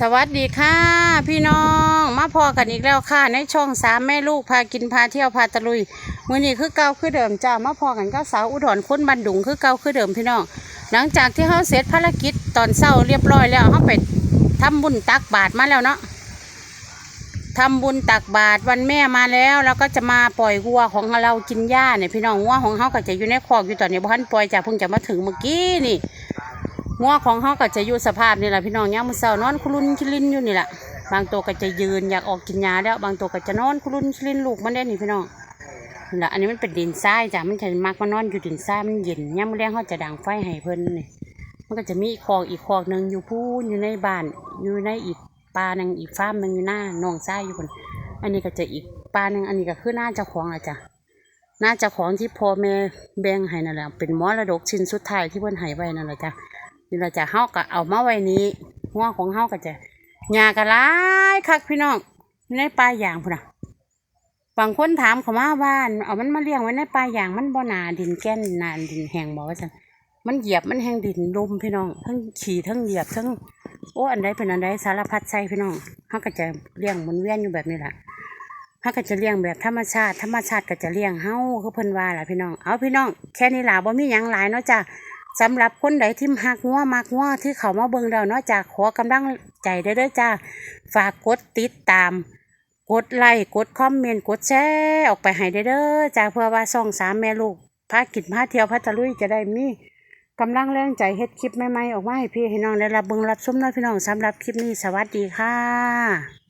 สวัสดีค่ะ พี่น้องมาพอกันอีกแล้วค่ะ ในช่องสามแม่ลูกพากินพาเที่ยวพาตะลุยมื้อนี้คือเก่าคือเดิมจ้ามาพอกันก็สาวอุดรคนบันดุงคือเก่าคือเดิมพี่น้องหลังจากที่เขาเสร็จภารกิจตอนเช้าเรียบร้อยแล้วเขาไปทำบุญตักบาตรมาแล้วเนาะทำบุญตักบาตรวันแม่มาแล้วเราก็จะมาปล่อยวัวของเรากินหญ้าเนี่ยพี่น้องวัวของเขาก็จะอยู่ในคอกอยู่ตอนนี้พันปล่อยจ้าเพิ่งจะมาถึงเมื่อกี้นี่ งัวของเขาก็จะอยู่สภาพนี่แหละพี่น้องย่ามมือเสานอนคุรุนคิลินอยู่นี่แหละบางตัวก็จะยืนอยากออกกินยาแล้วบางตัวก็จะนอนคุรุนคิลินลูกมันได้นี่พี่น้องนี่แหละอันนี้มันเป็นดินทรายจ้ะมันจะมักมานอนอยู่ดินทรายมันเย็นย่ามมือแรงเขาจะดังไฟให้เพิ่นนี่มันก็จะมีอีกคอกอีกคอกหนึ่งอยู่พูนอยู่ในบ้านอยู่ในอีกปลาหนึ่งอีกฟาร์มหนึ่งอยู่หน้าหนองทรายอยู่คนอันนี้ก็จะอีกปลาหนึ่งอันนี้ก็คือหน้าเจ้าของอะจ้ะหน้าเจ้าของที่พ่อแม่แบ่งให้นั่นแหละเป็นมรดกชิ้นสุดท้ายที่เพิ่นให้ไว้นั่นแหละจ้ะ นี่เราจะเฮาก็เอามาไว้นี้หัวของเฮาก็จะหญ้าก็หลายคักพี่น้องในป่าอย่างพุ่นน่ะบางคนถามเขามาว่าเอามันมาเลี้ยงไว้ในป่าอย่างมันบ่หนาดินแก้นนาดินแห้งบ่ว่าซั่นมันเหยียบมันแห้งดินลมพี่น้องทั้งขี่ทั้งเหยียบทั้งโอ้อันใดเป็นอันใดสารพัดใส่พี่น้องเฮาก็จะเลี้ยงหมุนเวียนอยู่แบบนี้แหละเฮาก็จะเลี้ยงแบบธรรมชาติ ธรรมชาติก็จะเลี้ยงเฮาคือเพิ่นว่าล่ะพี่น้อง เอาพี่น้องแค่นี้ล่ะบ่มีหยังหลายเนาะจ้ะ สำหรับคนใดที่หักงัวมักงัวที่เขามาเบิ่งเราเนาะจากขอกำลังใจเด้อเด้อจ้าฝากกดติดตาม กดไลค์กดคอมเมนต์กดแชร์ออกไปให้เด้อจ้าเพื่อว่าส่องสามแม่ลูกพากินพาเที่ยวพาตะลุยจะได้มีกำลังแรงใจเฮ็ดคลิปใหม่ๆออกมาให้พี่ให้น้องได้รับเบิ่งรับชมนะพี่น้องสำหรับคลิปนี้สวัสดีค่ะ